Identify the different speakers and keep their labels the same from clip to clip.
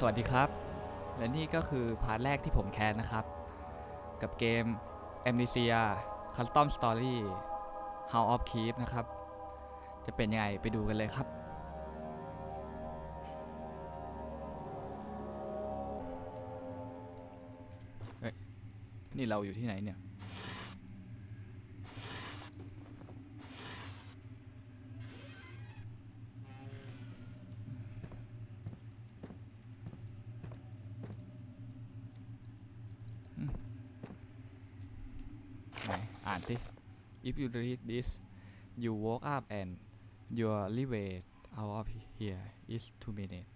Speaker 1: สวัสดีครับ และนี่ก็คือพาร์ทแรกที่ผมแคสนะครับ กับเกม Amnesia Custom Story House of Keep นะครับ จะเป็นยังไงไปดูกันเลยครับ นี่เราอยู่ที่ไหนเนี่ย ไหนอ่านสิ if you read this you woke up and your leeway out of here is two minutes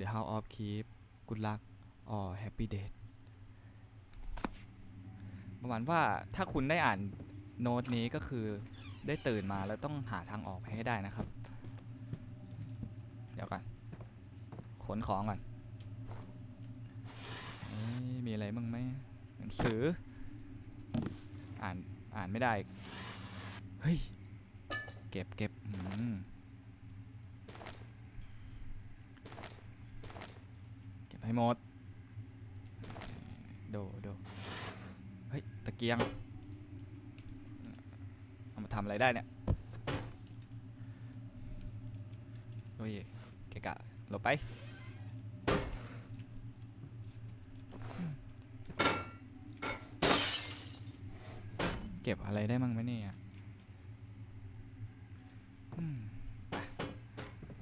Speaker 1: the house of keep good luck or happy day ประมาณว่าถ้าคุณได้อ่านโน้ตนี้ก็คือได้ตื่นมาแล้วต้องหาทางออกไปให้ได้นะครับ เดี๋ยวก่อน ขนของก่อนมีอะไรบ้างไหมหนังสือ อ่าน อ่านไม่ได้เฮ้ยเก็บเก็บเก็บให้หมดโดโดเฮ้ยตะเกียงเอามาทำอะไรได้เนี่ยโอ้ยเกะกะหลบไป เก็บอะไรได้มั่งไหมเนี่ย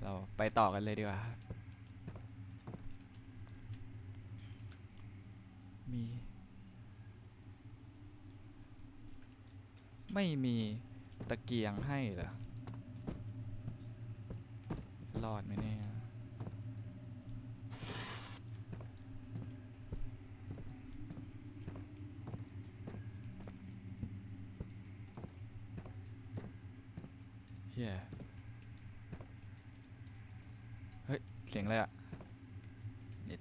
Speaker 1: เราไปต่อกันเลยดีกว่ามี ไม่มีตะเกียงให้เหรอ รอดไหมเนี่ย เฮียเฮ้ย เสียงอะไรอะเดี๋ยว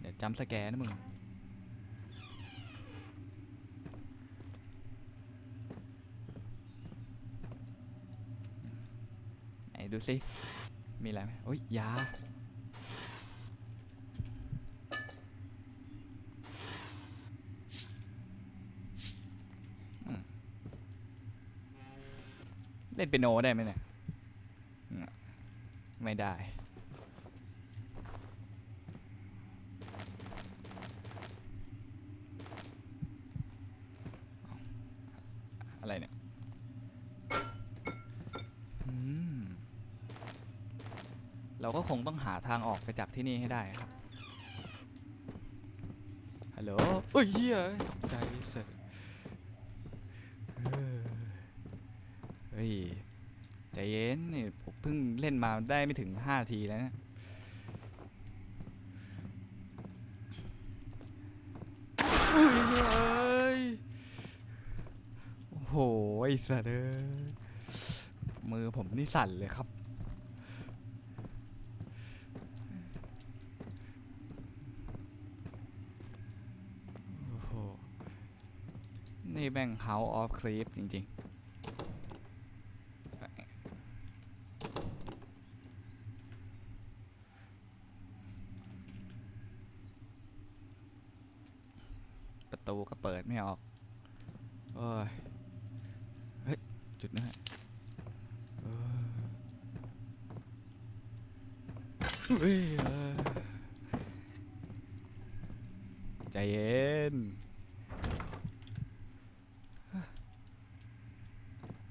Speaker 1: เดี๋ยวจำสแกนนะมึง ไหนดูสิ มีอะไรไหมโอ้ยยา เล่นเปียโนได้ไหมเนี่ย ไม่ได้ อะไรเนี่ย อืม เราก็คงต้องหา ทางออกไปจากที่นี่ให้ได้ครับ ฮัลโหลเอ้ยเฮียใจเสร็จเฮ้ย ใจเย็นนี่ผมเพิ่งเล่นมาได้ไม่ถึงห้าทีแล้วนะเฮ้ยเอ้ยโอ้โห ไอ้สัตว์เอ้ยมือผมนี่สั่นเลยครับ โอ้โห นี่แม่ง House of Creep จริงๆ ประตูก็เปิดไม่ออกโอ้ย เฮ้ย จุดนี้ใจเย็น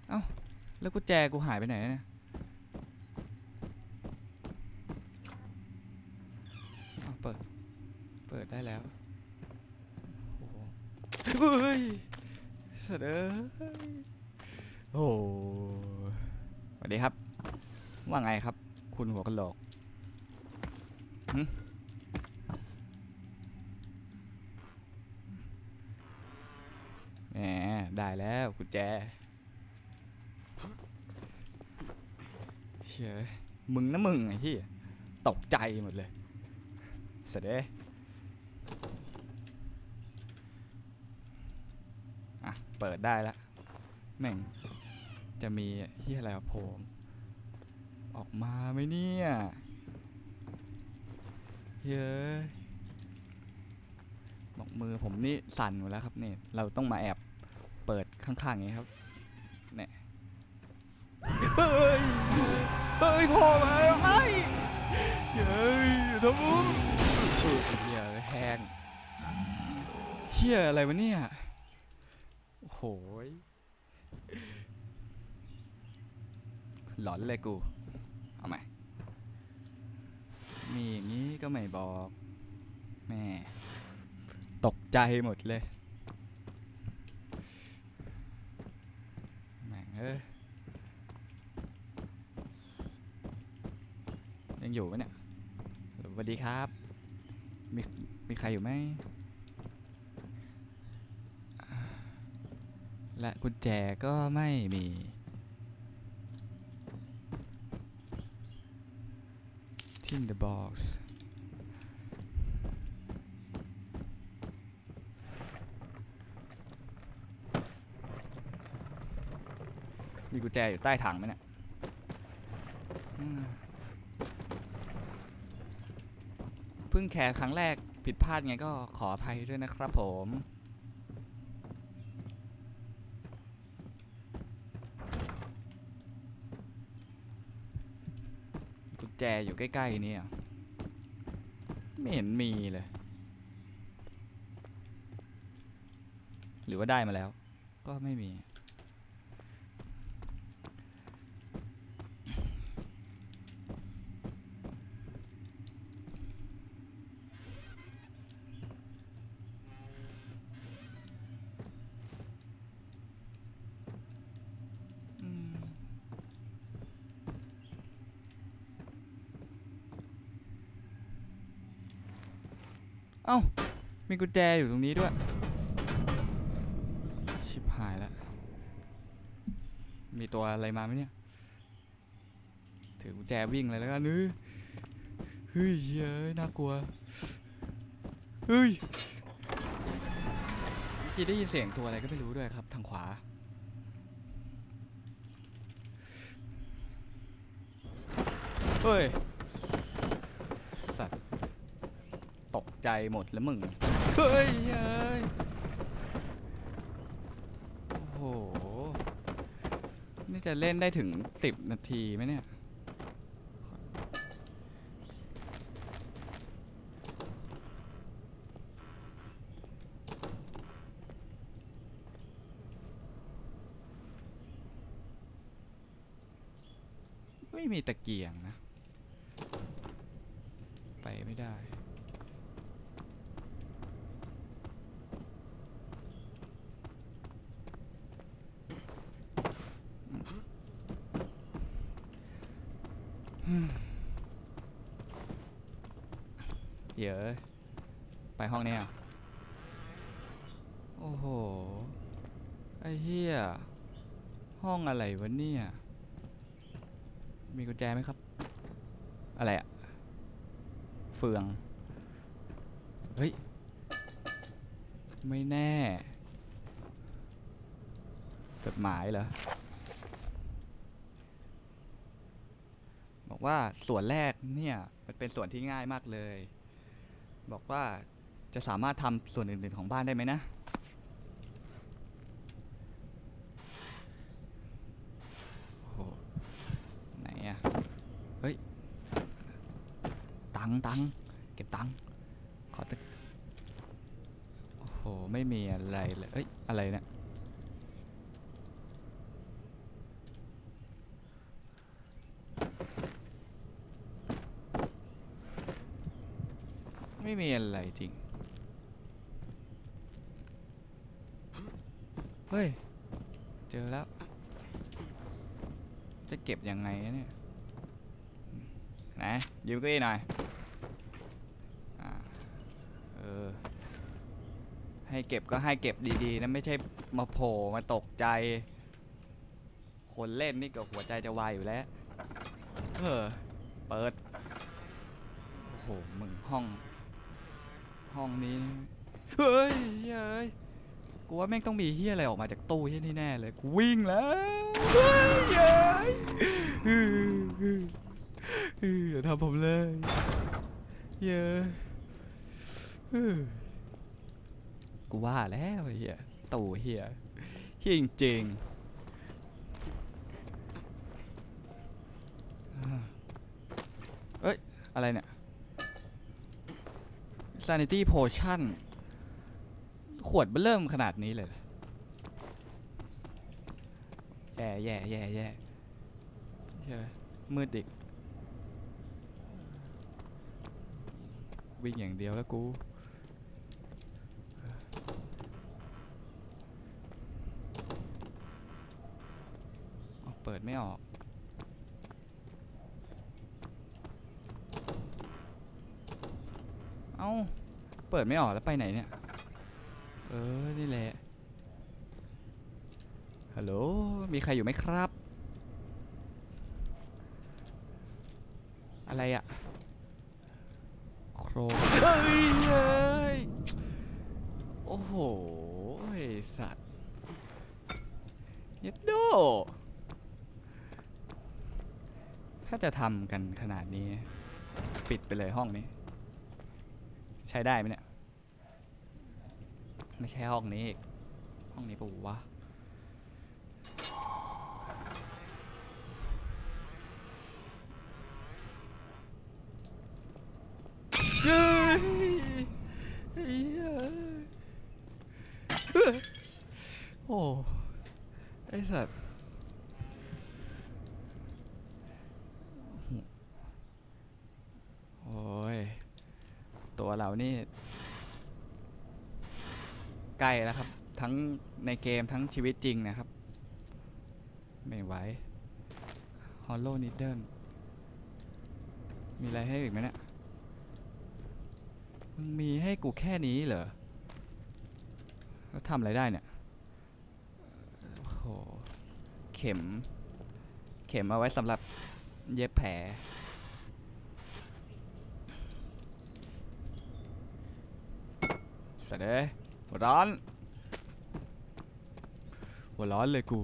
Speaker 1: เอ้า แล้วกุญแจกูหายไปไหนเนี่ยเอ้าเปิด เปิดได้แล้ว โอ้โหเฮ้ยสัตว์เอ้ยโอ้โหสวัสดีครับ ว่าไงครับ คุณหัวกะโหลกหึแหมได้แล้วกุญแจ เชื่ยมึงนะมึงไอ้ที่ตกใจหมดเลยเสร็จเด้อะ เปิดได้แล้วแม่ง จะมีที่อะไรวะผม ออกมาไหมเนี่ยเย้ยบอกมือผมนี่สั่นหมดแล้วครับนี่ เราต้องมาแอบเปิดข้างๆอย่างนี้ครับเนี่ยเฮ้ย เฮ้ยพ่อมาแล้วไอ้เฮ้ยทำมุ้งเฮียแห้งเฮียอะไรวะเนี่ยโอ้โหยหลอนเลยกู เอาใหม่มีอย่างนี้ก็ไม่บอก แม่ ตกใจหมดเลย แม่งเอ้ย ยังอยู่ปะเนี่ยสวัสดีครับ มีมีใครอยู่ไหม และกุญแจก็ไม่มี tin the box มีกุญแจอยู่ใต้ถังไหมเนี่ยอืมเพิ่งแคร์ครั้งแรกผิดพลาดไงก็ขออภัยด้วยนะครับผมกุญแจอยู่ใกล้ๆนี่อะไม่เห็นมีเลย หรือว่าได้มาแล้ว ก็ไม่มี อืม เอ้า มีกุญแจอยู่ตรงนี้ด้วย ชิบหายแล้ว มีตัวอะไรมาไหมเนี่ย ถือกุญแจวิ่งเลยแล้วกันเฮ้ยเฮ้ยเฮ้ยน่ากลัว เฮ้ยเมื่อกี้ได้ยินเสียงตัวอะไรก็ไม่รู้ด้วยครับ ทางขวาเฮ้ย สัตว์ ตก ใจหมดแล้วมึง เฮ้ยเฮ้ยโอ้โห นี่จะเล่นได้ถึงสิบนาทีไหมเนี่ย ไม่มีตะเกียงนะ ไปไม่ได้ เดี๋ยว ไปห้องนี้อะโอ้โห ไอ้เหี้ย ห้องอะไรวะเนี่ย มีกุญแจไหมครับ อะไรอะเฟือง เฮ้ย ไม่แน่ จดหมายเหรอ บอกว่าส่วนแรกเนี่ย มันเป็นส่วนที่ง่ายมากเลย บอกว่า จะสามารถทำส่วนอื่นๆของบ้านได้ไหมนะ โอ้โห ไหนอะเฮ้ย ตังค์ตังค์เก็บตังค์ขอตะโอ้โห ไม่มีอะไรเลยเอ้ย อะไรเนี่ยไม่มีอะไรจริง เฮ้ย เจอแล้ว จะเก็บยังไงเนี่ยไหนยืมเก้าอี้หน่อยอ่าเออ ให้เก็บก็ให้เก็บดีๆนะไม่ใช่มาโผล่มาตกใจ คนเล่นนี่ก็หัวใจจะวายอยู่แล้ว เออ เปิด โอ้โห มึงห้อง ห้องนี้ เฮ้ยเฮ้ย กูว่าแม่งต้องมีเฮียอะไรออกมาจากตู้เฮียนี่แน่เลย กูวิ่งแล้วเฮ้ยเฮ้ยเฮ้ยเฮ้ยอย่าทำผมเลยเยอะกูว่าแล้วเฮียตู่เฮียเฮียจริงเอ้ย อะไรเนี่ย sanity potion ขวดเบิ่มขนาดนี้เลยเหรอแย่แย่แย่แย่เฮ้ยมืดอีกวิ่งอย่างเดียวแล้วกูเอาเปิดไม่ออกเอ้าเปิดไม่ออกแล้วไปไหนเนี่ย เออ นี่แหละ ฮัลโหล มีใครอยู่ไหมครับ อะไรอะโครเฮ้ยเฮ้ยโอ้โหสัตว์เยัดโด ถ้าจะทำกันขนาดนี้ ปิดไปเลยห้องนี้ ใช้ได้ไหมเนี่ย ไม่ใช่ห้องนี้อีกห้องนี้ปะวะเฮ้ยไอ้ยเฮ้ยโอ้ไอ้สัตว์โอ้ย ตัวเรานี่ ใกล้แล้วครับ ทั้งในเกมทั้งชีวิตจริงนะครับ ไม่ไหวฮอลโลนิดเดิลมีอะไรให้อีกไหมเนี่ยมึงมีให้กูแค่นี้เหรอแล้วทำอะไรได้เนี่ยโอ้โหเข็ม เข็มเอาไว้สำหรับเย็บแผลสวัสดี หัวร้อน หัวร้อนเลยกู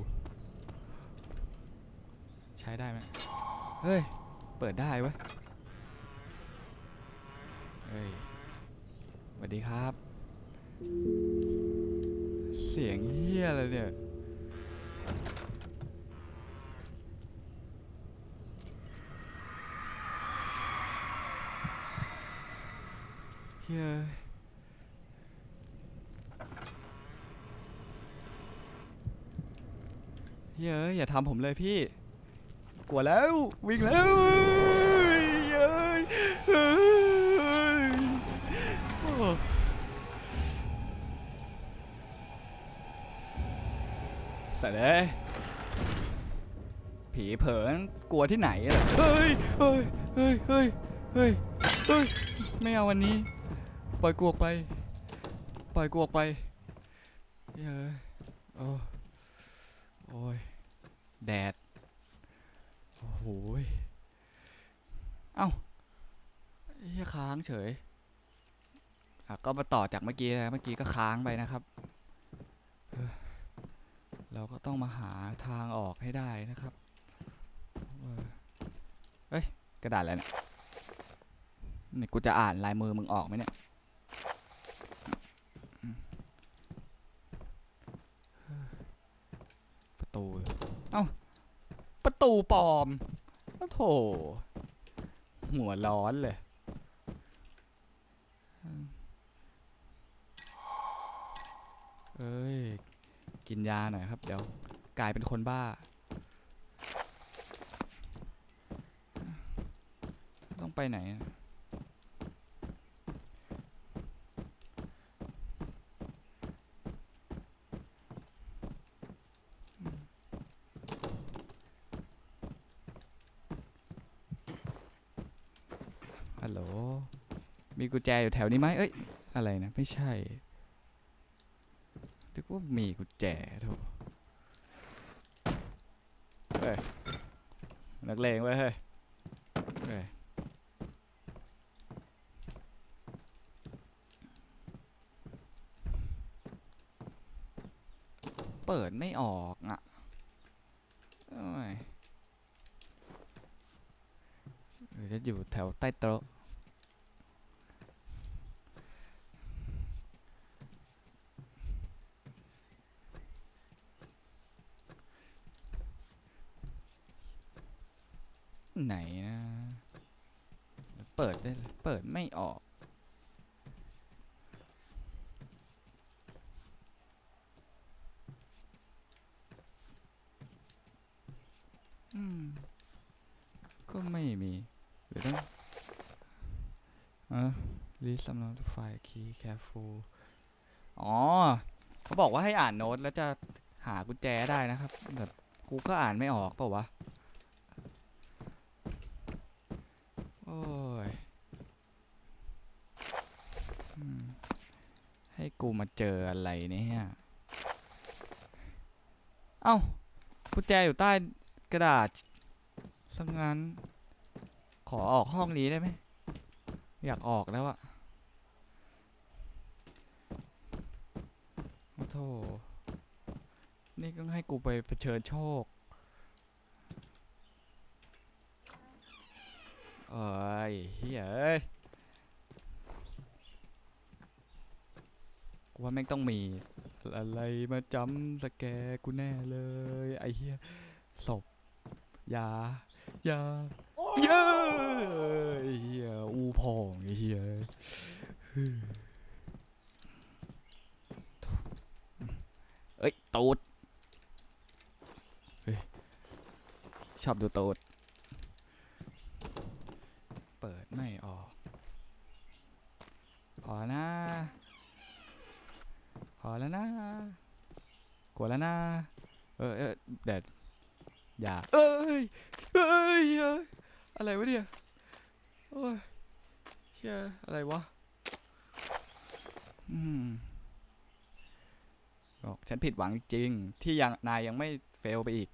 Speaker 1: ใช้ได้ไหมเฮ้ย เปิดได้เว้ย เฮ้ยสวัสดีครับ เสียงเฮี้ยอะไรเนี่ยเฮีย เฮียอย่าทำผมเลยพี่ กลัวแล้ววิ่งแล้วเฮ้ยเฮ้ยโอ้เสร็จเลยผีเผินกลัวที่ไหนอะเฮ้ยเฮ้ยเฮ้ยเฮ้ยเฮ้ยเฮ้ยไม่เอาวันนี้ ปล่อยกูออกไป ปล่อยกูออกไปเฮ้ยโอ้โอ้ย แดด โอ้โหยเอ้าเฮียค้างเฉย อะก็มาต่อจากเมื่อกี้นะเมื่อกี้ก็ค้างไปนะครับเอ้อเราก็ต้องมาหาทางออกให้ได้นะครับเออเอ้ย กระดาษอะไรเนี่ยนี่กูจะอ่านลายมือมึงออกไหมเนี่ยอืมประตูเหรอเอ้า ปลอมโอ้โถหัวร้อนเลย เอ้ย กินยาหน่อยครับ เดี๋ยว กลายเป็นคนบ้า ต้องไปไหนอะฮัลโหล มี กุญแจอยู่แถวนี้ไหมเอ้ย อะไรนะ ไม่ใช่นึกว่ามีกุญแจโถเฮ้ย นักเลงเว้ยเฮ้ยเฮ้ยเปิดไม่ออกอะโอ้ยหรือจะอยู่แถวใต้โต๊ะ ไหนนะ เปิดได้เลยเปิดไม่ออก อืม ก็ไม่มีหรือต้องเออ รีสำนักไฟล์คีย์แคฟูอ๋อ เขาบอกว่าให้อ่านโน้ตแล้วจะหากุญแจได้นะครับ แบบกูก็อ่านไม่ออกเปล่าวะ โอ้ยให้กูมาเจออะไรเนี่ย เอ้ากุญแจอยู่ใต้กระดาษสังงั้น ขอออกห้องนี้ได้ไหม อยากออกแล้วอะ โธ่นี่ก็ให้กูไปเผชิญโชค เอ้ยเฮ้ยกูว่าแม่งต้องมี อะไรมาจำสแกกูแน่เลย ไอ้เหี้ยศพยายาเย้ไอ้เหี้ยอูพองไอ้เหี้ย เอ้ยตูดเฮ้ยชอบดูตูดเปิดไม่ออก พอนะ พอแล้วนะกดแล้วนะ เออเออเด็ดอย่าเอ้ยเอ้ยเอ้ยอะไรวะเนี่ยโอ้ยเฮียอะไรวะ อืม บอกฉันผิดหวังจริง ที่ยังนายยังไม่เฟลไปอีก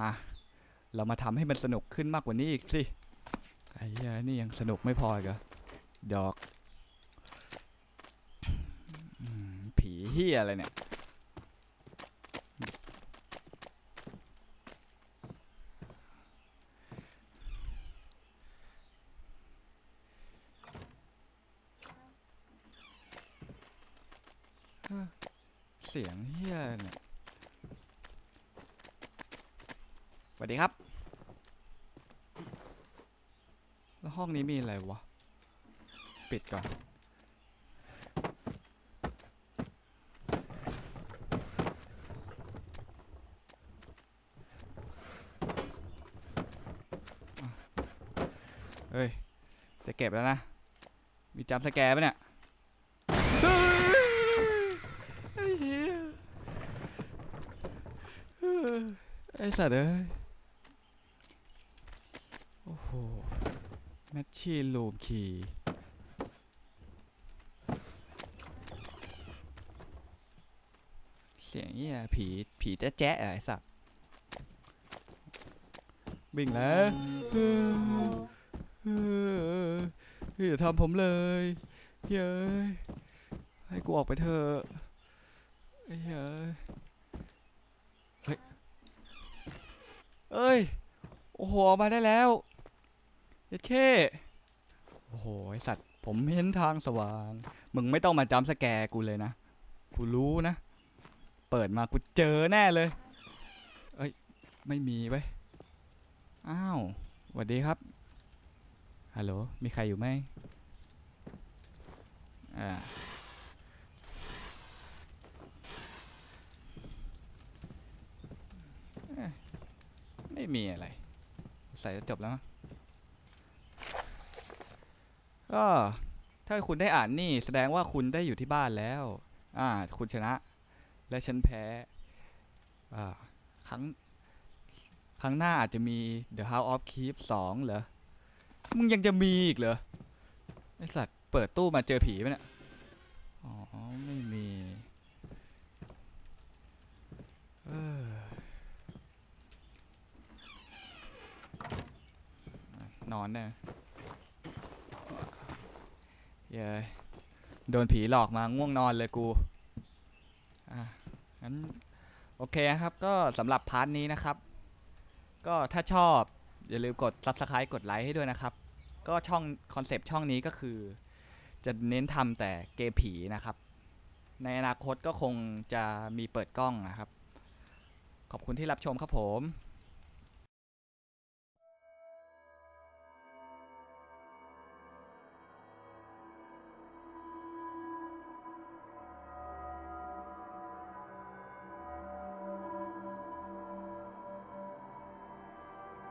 Speaker 1: อะเรามาทำให้มันสนุกขึ้นมากกว่านี้อีกสิไอ้เหี้ยนี่ยังสนุกไม่พออีกเหรอดอกผีเฮียอะไรเนี่ย สียงเฮียเนี่ยสวัสดีครับ แล้วห้องนี้มีอะไรวะ ปิดก่อนเฮ้ย จะเก็บแล้วนะ มีจำสแกร์ปะเนี่ยเฮ้ยไอ้เหี้ยเออไอ้สัตว์เอ้ย โอ้โห แมชชีนลูมคีเสียงเหี้ยผี ผีแจ๊ะแจ๊ะอะไรสัตว์วิ่งแล้วเออเออเฮ้ยอย่าทำผมเลยเฮ้ยให้กูออกไปเถอะเฮ้ยเฮ้ย เอ้ย โอ้โหออกมาได้แล้วเย็ดเข้โอ้โหไอสัตว์ ผมเห็นทางสว่าง มึงไม่ต้องมาจำสแกรกูเลยนะ กูรู้นะ เปิดมากูเจอแน่เลย เอ้ย ไม่มีไว้ยอ้าวสวัสดีครับ ฮัลโหล มีใครอยู่ไหมอ่า เอ้ย ไม่มีอะไร ใส่จะจบแล้วมั้งก็ถ้าคุณได้อ่านนี่แสดงว่าคุณได้อยู่ที่บ้านแล้ว อ่า คุณชนะ และฉันแพ้ อ่า ครั้ง ครั้งหน้าอาจจะมี The House of Keep 2 เหรอ มึงยังจะมีอีกเหรอ ไอสัตว์ เปิดตู้มาเจอผีไหมเนี่ย อ๋อ ไม่มี เออ นอนเนี่ยเย้โดนผีหลอกมาง่วงนอนเลยกู อะงั้นโอเคครับก็สำหรับพาร์ทนี้นะครับ ก็ถ้าชอบอย่าลืมกด subscribe กดไลค์ให้ด้วยนะครับ ก็ช่องคอนเซปต์ช่องนี้ก็คือ จะเน้นทำแต่เกมผีนะครับ ในอนาคตก็คงจะมีเปิดกล้องนะครับ ขอบคุณที่รับชมครับผม